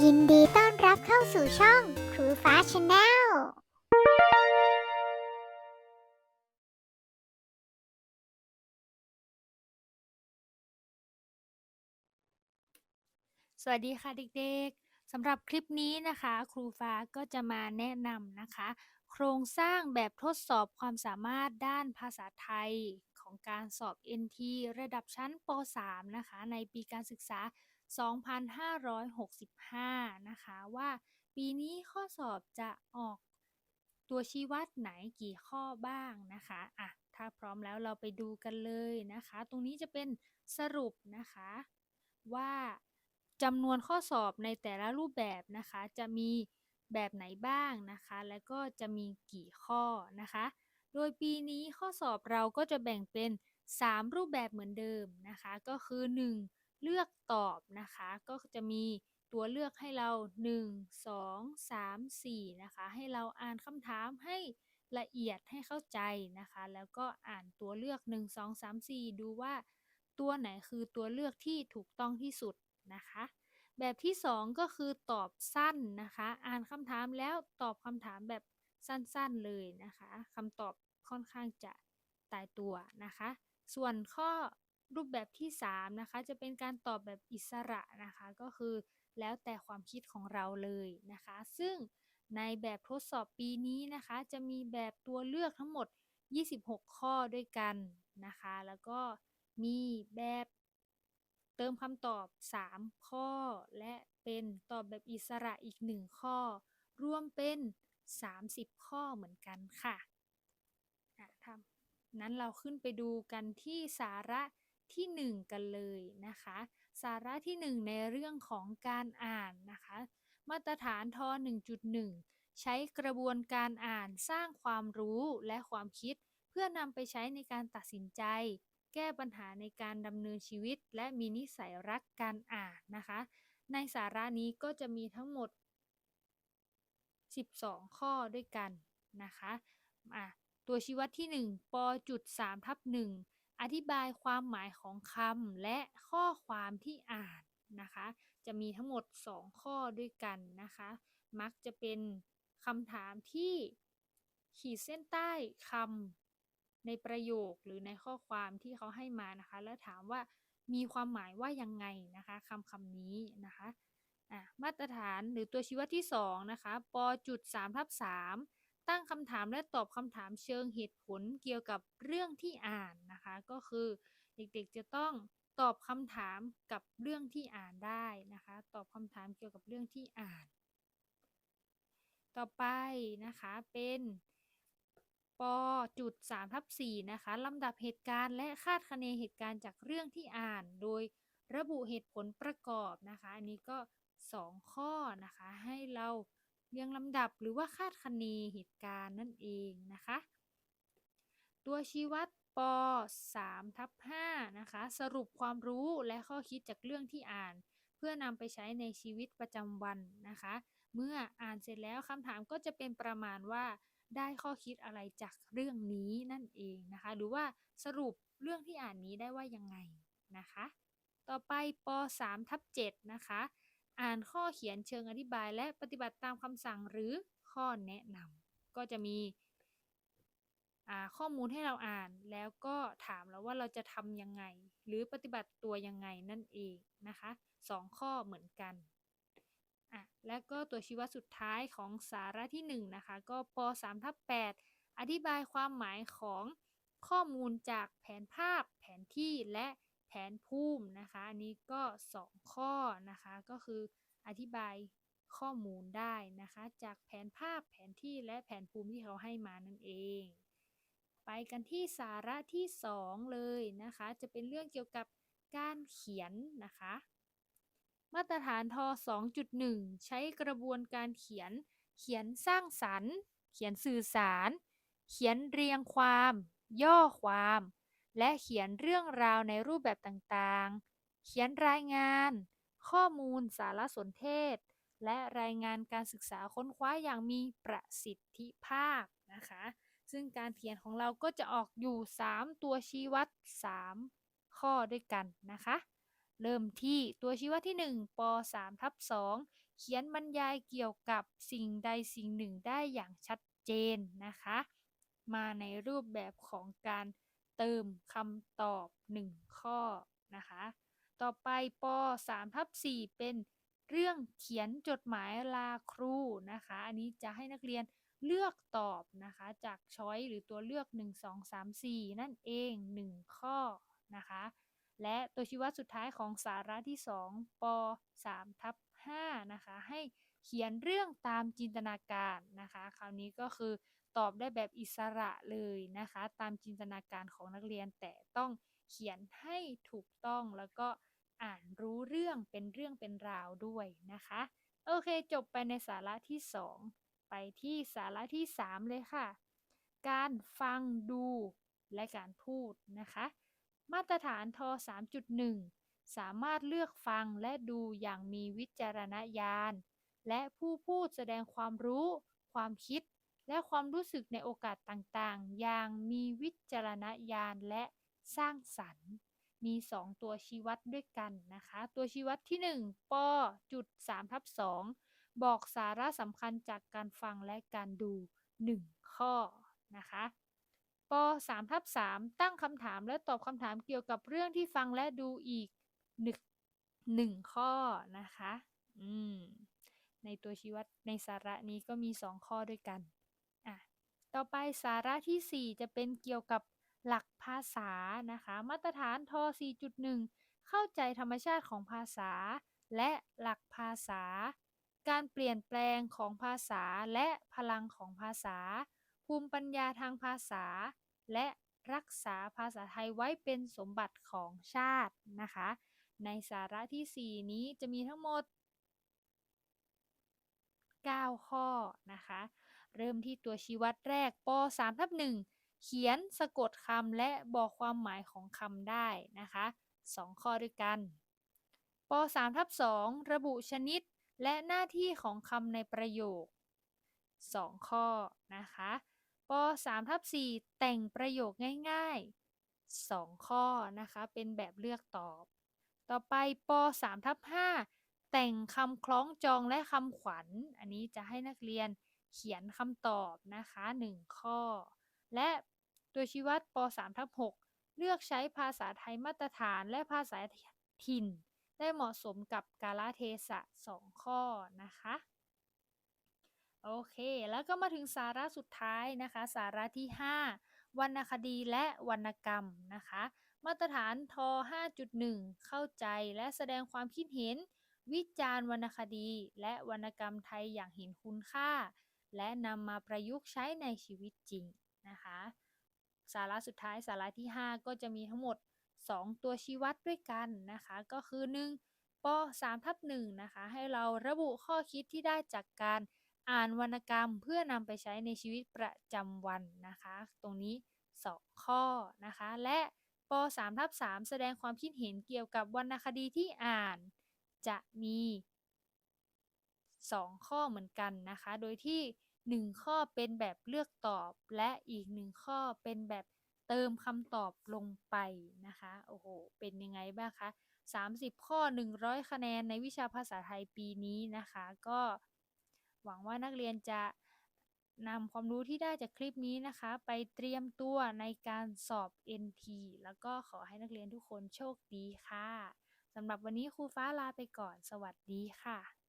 ยินดีต้อนรับเข้าสู่ช่องครูฟ้าชาแนล สวัสดีค่ะเด็กๆ สำหรับคลิปนี้นะคะ ครูฟ้าก็จะมาแนะนำนะคะ โครงสร้างแบบทดสอบความสามารถด้านภาษาไทยของการสอบ NT ระดับชั้นป .3 นะคะ ในปีการศึกษา 2565 นะคะว่าปีนี้ข้อสอบจะออกตัวชี้วัดไหนกี่ข้อบ้างนะคะอะถ้าพร้อมแล้วเราไปดูกันเลยนะคะ ตรงนี้จะเป็นสรุปนะคะว่าจำนวนข้อสอบในแต่ละรูปแบบนะคะ จะมีแบบไหนบ้างนะคะ และก็จะมีกี่ข้อนะคะ โดยปีนี้ข้อสอบเราก็จะแบ่งเป็น 3 รูปแบบเหมือนเดิมนะคะ ก็คือ 1. เลือกตอบนะคะ ก็จะมีตัวเลือกให้เรา 1 2 3 4 นะคะ ให้เราอ่านคำถามให้ละเอียดให้เข้าใจนะคะ แล้วก็อ่านตัวเลือก 1 2 3 4 ดูว่าตัวไหนคือตัวเลือกที่ถูกต้องที่สุดนะคะ แบบที่ 2 ก็คือตอบสั้นนะคะ อ่านคำถามแล้วตอบคำถามแบบสั้นๆเลยนะคะคำตอบค่อนข้างจะตายตัวนะคะ ส่วนข้อ รูปแบบที่ 3 นะคะ จะเป็นการตอบแบบอิสระนะคะ ก็คือแล้วแต่ความคิดของเราเลยนะคะ ซึ่งในแบบทดสอบปีนี้นะคะ จะมีแบบตัวเลือกทั้งหมด 26 ข้อด้วยกันนะคะ แล้วก็มีแบบเติมคำตอบ 3 ข้อ และเป็นตอบแบบอิสระอีก 1 ข้อ รวมเป็น 30 ข้อเหมือนกันค่ะอะทำนั้นเราขึ้นไปดูกันที่สาระ ที่ 1 กันเลยนะคะ สาระที่ 1 ในเรื่องของการอ่านนะคะ มาตรฐานท1.1 ใช้กระบวนการอ่านสร้างความรู้และความคิด เพื่อนำไปใช้ในการตัดสินใจ แก้ปัญหาในการดำเนินชีวิต และมีนิสัยรักการอ่านนะคะ ในสาระนี้ก็จะมีทั้งหมด 12 ข้อด้วยกันนะคะอะตัวชี้วัดที่ 1ปจุด3ทับ1 อธิบายความหมายของคำและข้อความที่อ่านนะคะ จะมีทั้งหมด 2 ข้อด้วยกันนะคะ มักจะเป็นคำถามที่ขีดเส้นใต้คำในประโยคหรือในข้อความที่เขาให้มานะคะ แล้วถามว่ามีความหมายว่ายังไงนะคะคำคำนี้นะคะะมาตรฐานหรือตัวชี้วัดที่ 2 นะคะปจุด3ทับ3 ตั้งคำถามและตอบคำถามเชิงเหตุผลเกี่ยวกับเรื่องที่อ่านนะคะ ก็คือเด็กๆจะต้องตอบคำถามกับเรื่องที่อ่านได้นะคะ ตอบคำถามเกี่ยวกับเรื่องที่อ่าน ต่อไปนะคะเป็นปจุด3ทับ4นะคะลำดับเหตุการณ์และคาดคะเนเหตุการณ์จากเรื่องที่อ่าน โดยระบุเหตุผลประกอบนะคะ อันนี้ก็ 2 ข้อนะคะให้เรา เรียงลำดับหรือว่าคาดคะเนเหตุการณ์นั่นเองนะคะ ตัวชี้วัดป3ทับ5นะคะ สรุปความรู้และข้อคิดจากเรื่องที่อ่าน เพื่อนำไปใช้ในชีวิตประจำวันนะคะ เมื่ออ่านเสร็จแล้วคำถามก็จะเป็นประมาณว่าได้ข้อคิดอะไรจากเรื่องนี้นั่นเองนะคะ หรือว่าสรุปเรื่องที่อ่านนี้ได้ว่ายังไงนะคะ ต่อไปป3ทับ7นะคะ อ่านข้อเขียนเชิงอธิบาย และปฏิบัติตามคำสั่งหรือข้อแนะนำก็จะมีข้อมูลให้เราอ่านแล้วก็ถามเราว่าเราจะทำยังไง หรือปฏิบัติตัวยังไงนั่นเองนะคะสองข้อเหมือนกันอะและก็ตัวชี้วัดสุดท้ายของสาระที่1นะคะก็ป3ทับ8อธิบายความหมายของข้อมูลจากแผนภาพ แผนที่และ แผนภูมินะคะ อันนี้ก็ 2 ข้อนะคะ ก็คืออธิบายข้อมูลได้นะคะ จากแผนภาพแผนที่และแผนภูมิที่เขาให้มานั่นเอง ไปกันที่สาระที่ 2 เลยนะคะ จะเป็นเรื่องเกี่ยวกับการเขียนนะคะ มาตรฐานท2.1 ใช้กระบวนการเขียน เขียนสร้างสรรค์ เขียนสื่อสาร เขียนเรียงความ ย่อความ และเขียนเรื่องราวในรูปแบบต่างๆ เขียนรายงาน ข้อมูลสารสนเทศ และรายงานการศึกษาค้นคว้าอย่างมีประสิทธิภาพนะคะ ซึ่งการเขียนของเราก็จะออกอยู่ 3 ตัวชี้วัด 3 ข้อด้วยกันนะคะ เริ่มที่ตัวชี้วัดที่ 1ป3ทับ2เขียนบรรยายเกี่ยวกับสิ่งใดสิ่งหนึ่งได้อย่างชัดเจนนะคะ มาในรูปแบบของการ เติมคำตอบ 1 ข้อนะคะ ต่อไปป3ทับ4เป็นเรื่องเขียนจดหมายลาครูนะคะ อันนี้จะให้นักเรียนเลือกตอบนะคะ จากช้อยหรือตัวเลือก 1 2 3 4 นั่นเอง 1 ข้อนะคะ และตัวชี้วัดสุดท้ายของสาระที่ 2ป3ทับ5นะคะ ให้เขียนเรื่องตามจินตนาการนะคะ คราวนี้ก็คือ ตอบได้แบบอิสระเลยนะคะ ตามจินตนาการของนักเรียนแต่ต้องเขียนให้ถูกต้องแล้วก็อ่านรู้เรื่องเป็นเรื่องเป็นราวด้วยนะคะ โอเคจบไปในสาระที่ 2 ไปที่สาระที่ 3 เลยค่ะ การฟังดูและการพูดนะคะ มาตรฐานท3.1 สามารถเลือกฟังและดูอย่างมีวิจารณญาณ และผู้พูดแสดงความรู้ ความคิด และความรู้สึกในโอกาสต่างๆ อย่างมีวิจารณญาณและสร้างสรรค์ มี 2 ตัวชี้วัดด้วยกันนะคะ ตัวชี้วัดที่ 1ปจุด3ทับ2บอกสาระสำคัญจากการฟังและการดู 1 ข้อนะคะป3ทับ3ตั้งคำถามและตอบคำถามเกี่ยวกับเรื่องที่ฟังและดูอีก1 1ข้อนะคะ อืมในตัวชี้วัดในสาระนี้ก็มี 2 ข้อด้วยกัน ต่อไปสาระที่ 4 จะเป็นเกี่ยวกับหลักภาษานะคะ มาตรฐานท 4.1 เข้าใจธรรมชาติของภาษา และหลักภาษา การเปลี่ยนแปลงของภาษาและพลังของภาษา ภูมิปัญญาทางภาษา และรักษาภาษาไทยไว้เป็นสมบัติของชาตินะคะ ในสาระที่ 4 นี้จะมีทั้งหมด 9 ข้อนะคะ เริ่มที่ตัวชี้วัดแรกป3ทับ1เขียนสะกดคำและบอกความหมายของคำได้นะคะ 2 ข้อด้วยกันป3ทับ2ระบุชนิดและหน้าที่ของคำในประโยค 2 ข้อนะคะป3ทับ4แต่งประโยคง่ายๆ 2 ข้อนะคะเป็นแบบเลือกตอบ ต่อไปป3ทับ5แต่งคำคล้องจองและคำขวัญ อันนี้จะให้นักเรียน เขียนคำตอบนะคะ 1 ข้อ และตัวชี้วัดป 3 ทับ6เลือกใช้ภาษาไทยมาตรฐานและภาษาถิ่น ได้เหมาะสมกับกาลเทศะ 2 ข้อนะคะ โอเค แล้วก็มาถึงสาระสุดท้ายนะคะ สาระที่ 5 วรรณคดีและวรรณกรรมนะคะ มาตรฐานท 5.1 เข้าใจและแสดงความคิดเห็นวิจารณ์วรรณคดี และวรรณกรรมไทยอย่างเห็นคุณค่า และนำมาประยุกต์ใช้ในชีวิตจริงนะคะ สาระสุดท้ายสาระที่ 5 ก็จะมีทั้งหมด 2 ตัวชี้วัดด้วยกันนะคะ ก็คือ 1ป3ทับ1นะคะ ให้เราระบุข้อคิดที่ได้จากการอ่านวรรณกรรมเพื่อนำไปใช้ในชีวิตประจำวันนะคะ ตรงนี้ 2 ข้อนะคะ และป3ทับ3แสดงความคิดเห็นเกี่ยวกับวรรณคดีที่อ่าน จะมี 2 ข้อเหมือนกันนะคะ โดยที่ 1 ข้อเป็นแบบเลือกตอบ และอีก 1 ข้อเป็นแบบเติมคำตอบลงไปนะคะ โอ้โห เป็นยังไงบ้างคะ 30 ข้อ 100 คะแนนในวิชาภาษาไทยปีนี้นะคะ ก็หวังว่านักเรียนจะนำความรู้ที่ได้จากคลิปนี้นะคะ ไปเตรียมตัวในการสอบ NT แล้วก็ขอให้นักเรียนทุกคนโชคดีค่ะสำหรับวันนี้ครูฟ้าลาไปก่อน สวัสดีค่ะ